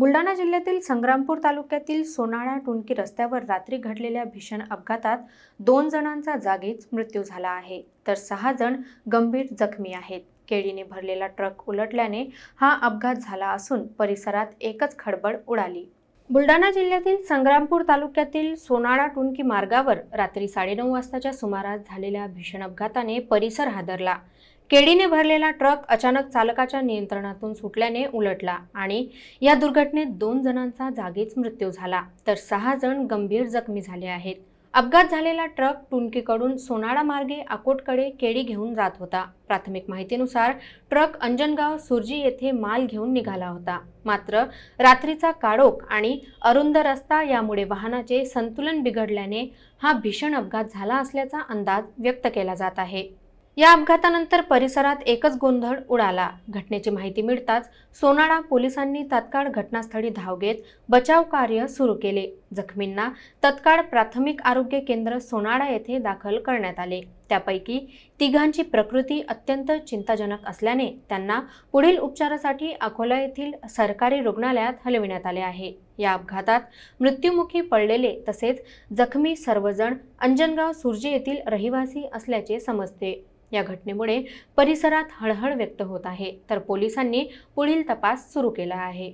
बुलढाणा जिल्ह्यातील संग्रामपूर तालुक्यातील सोनाळा टुणकी रस्त्यावर रात्री घडलेल्या भीषण अपघातात दोन जणांचा जागीच मृत्यू झाला आहे. तर सहा जण गंभीर जखमी आहेत. केळीने भरलेला ट्रक उलटल्याने हा अपघात झाला असून परिसरात एकच खडबड उडाली. बुलढाणा जिल्ह्यातील संग्रामपूर तालुक्यातील सोनाळा टुणकी मार्गावर रात्री साडेनऊ वाजताच्या सुमारास झालेल्या भीषण अपघाताने परिसर हादरला. केळीने भरलेला ट्रक अचानक चालकाच्या नियंत्रणातून सुटल्याने उलटला आणि या दुर्घटनेत दोन जणांचा जागीच मृत्यू झाला. तर सहा जण गंभीर जखमी झाले आहेत. अपघात झालेला ट्रक टुणकीकडून सोनाळा मार्गे अकोटकडे केळी घेऊन जात होता. प्राथमिक माहितीनुसार ट्रक अंजनगाव सुरजी येथे माल घेऊन निघाला होता. मात्र रात्रीचा काळोख आणि अरुंद रस्ता यामुळे वाहनाचे संतुलन बिघडल्याने हा भीषण अपघात झाला असल्याचा अंदाज व्यक्त केला जात आहे. या अपघातानंतर परिसरात एकच गोंधळ उडाला. घटनेची माहिती मिळताच सोनाळा पोलिसांनी तत्काळ घटनास्थळी धाव घेत बचाव कार्य सुरू केले. जखमींना तत्काळ प्राथमिक आरोग्य केंद्र सोनाळा येथे दाखल करण्यात आले. त्यापैकी तिघांची प्रकृती अत्यंत चिंताजनक असल्याने त्यांना पुढील उपचारासाठी अकोला येथील सरकारी रुग्णालयात हलविण्यात आले आहे. या अपघातात मृत्युमुखी पडलेले तसेच जखमी सर्वजण अंजनगाव सुर्जी येथील रहिवासी असल्याचे समजते. या घटनेमुळे परिसरात हळहळ व्यक्त होत आहे. तर पोलिसांनी पुढील तपास सुरू केला आहे.